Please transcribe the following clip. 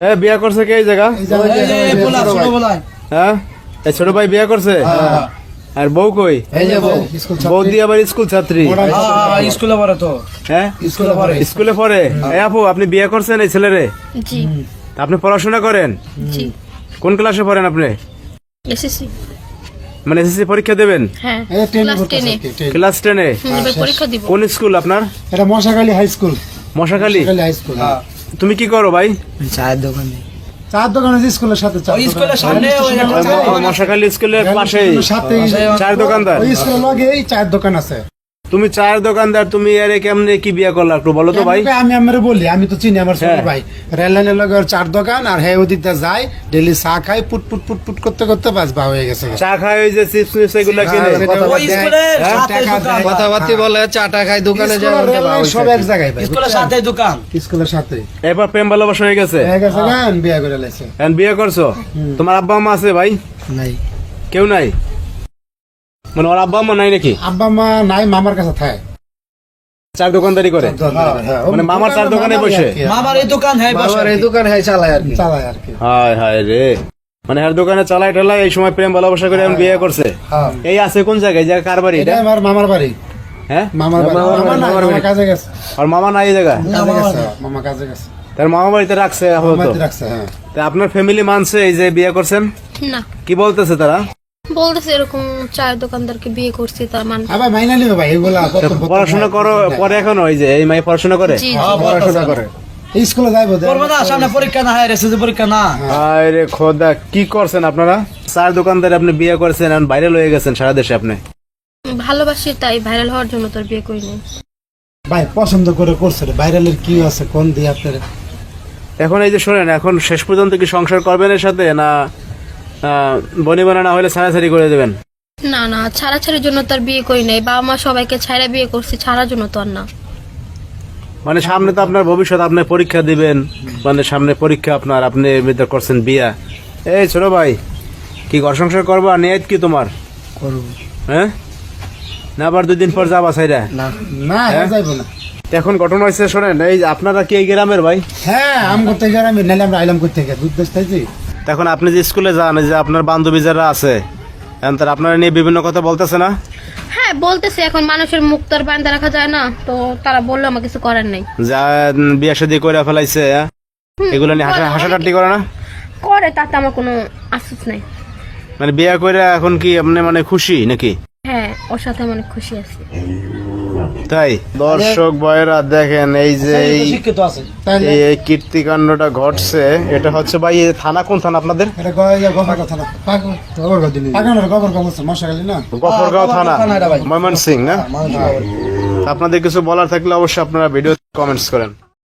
হ্যাঁ বিয়া করছে কে এই জায়গা। হ্যাঁ? এই ছোট ভাই বিয়া করছে? আর বউ কই? বউ। দিয়ে আবার স্কুল ছাত্রী। হ্যাঁ, স্কুলে পড়ে তো। হ্যাঁ? স্কুলে পড়ে। স্কুলে আপু আপনি বিয়ে করছেন এই ছেলেরে? আপনি পড়াশোনা করেন? কোন ক্লাসে পড়েন আপনি? এসএসসি। মানে এসএসসি পরীক্ষা দেবেন? হ্যাঁ ক্লাস টেনে। পরীক্ষা দিব। কোন স্কুল আপনার? এটা Moshakhali high school. Moshakhali? Moshakhali high school হ্যাঁ। তুমি কি করো ভাই? চায়ের দোকানে। চায়ের দোকান আছে স্কুলের সাথে চার ওই স্কুলের সামনে মশাখালী স্কুলের পাশে সাথেই দোকানদার। ওই স্কুলের লগেই চায়ের দোকান আছে। তুমি চার দোকানদার তুমি আরে কেমনে কি বিয়ে করলা একটু বলো তো ভাই? আমি আমার বলি আমি তো চিনি আমার ছোট হ্যাঁ। ভাই। রেল লাইনের লগে ওর চার দোকান আর হ্যাঁ ওদিক দিয়ে যায় ডেলি চা খাই পুট পুট পুট পুট করতে করতে বাস বা হয়ে গেছে। চা খায় ওই যে চিপস মিপস এগুলা কিনে। হ্যাঁ, ওই দেয়, স্কুলের হ্যাঁ। কথাবার্তি বলে চাটা খাই দোকানে লাইন সব এক জায়গায় ভাই। স্কুলের সাথে দোকান। স্কুলের সাথে। এবার প্রেম ভালোবাসা হয়ে গেছে? হয়ে গেছে গান বিয়ে করে লাইছে বিয়ে করছ? তোমার আব্বা মা আছে ভাই? নাই। কেউ নাই? মানে ওর আব্বা মা নাই নাকি? আব্বা মা নাই মামার কাছে থাকে চার দোকানদারি করে? হ্যাঁ, মানে মামার চার দোকানে বসে? মামার এই দোকান হ্যাঁ বাবার এই দোকান হ্যাঁ চালায় আর কি। চালায় আর কি। হায় হায় রে। মানে আর দোকানে চালাই টালাই এই সময় প্রেম ভালোবাসা করে এখন বিয়ে করছে। হ্যাঁ। এই আছে কোন জায়গায়? এই জায়গা কার বাড়ি এটা? আমার মামার বাড়ি। হ্যাঁ? মামার বাড়ি। মামার মামা নাই, মামা কাজে গেছে। আর মামা নাই এই জায়গা কাজে গেছে মামা কাজে গেছে। তার মামা বাড়িতে রাখছে আপাতত? মামাতে রাখছে হ্যাঁ। তা আপনার ফ্যামিলি মানছে এই যে বিয়ে করছেন? না। কি বলতেছে তারা? বলতেছে এরকম চায়ের দোকানদারকে বিয়ে করছি তার মানে আবার মাইনা নিবে ভাই এগুলা পড়াশোনা করো পরে এখনও ওই যে এই মাই পড়াশোনা করে? হ্যাঁ, পড়াশোনা করে। স্কুলে যাইবো না সামনে পরীক্ষা না হয় পরীক্ষা না। হায় রে খোদা কি করছেন আপনারা? চার দোকানদার আপনি বিয়ে করেছেন এখন ভাইরাল হয়ে গেছেন সারা দেশে আপনি? ভালোবাসি তাই ভাইরাল হওয়ার জন্য তোর বিয়ে করিনি ভাই পছন্দ করে করছে ভাইরালের কি আছে কোন দিয়ে আপনার এখন এই যে শোনেন এখন শেষ পর্যন্ত কি সংসার করবেন এর সাথে না বনি বানা না হলে ছাড়াছাড়ি করে দেবেন? না না ছাড়াছাড়ির জন্য তোর বিয়ে করি নাই। বাবা মা সবাইকে ছাড়া বিয়ে করছি ছাড়ার জন্য তো আর না। মানে সামনে তো আপনার ভবিষ্যৎ আপনি পরীক্ষা দিবেন। মানে সামনে পরীক্ষা আপনার আপনি এমনিতে করছেন বিয়া। এই ছোট ভাই কি ঘর সংসার করবা নিয়ত কি তোমার? করব। হ্যাঁ? না আবার দুই দিন পর যাবা সাইরা না না হ্যাঁ? যাইবো না। এখন ঘটনা হয়েছে শোনেন এই আপনারা কি এই গ্রামের ভাই? হ্যাঁ আম করতে গেলে আমি নাইলে আমরা আইলাম করতে আইছি। এখন আপনি যে স্কুলে যান যে আপনার বান্ধবী যারা আছে এখন তারা আপনারা নিয়ে বিভিন্ন কথা বলতেছে না? হ্যাঁ বলতেছে এখন মানুষের মুখ তো আর বান্ধা রাখা যায় না তো তারা বলল আমার কিছু করার নেই। যা বিয়া শাদি করে ফেলাইছে হ্যাঁ? এগুলো নিয়ে হাসা হাসাটাটি করে না? করে তাতে আমার কোনো আফসোস নাই। মানে বিয়া করে এখন কি আপনি মানে খুশি নাকি? হ্যাঁ ওর সাথে আমি অনেক খুশি আছি। তাই? দর্শক ভাইরা দেখেন এই যে এই কীর্তিকাণ্ডটা ঘটছে। এটা হচ্ছে ভাই এই থানা কোন থানা আপনাদের? গফরগাঁও থানা। ময়মনসিং না? আপনাদের কিছু বলার থাকলে অবশ্যই আপনারা ভিডিও কমেন্টস করেন।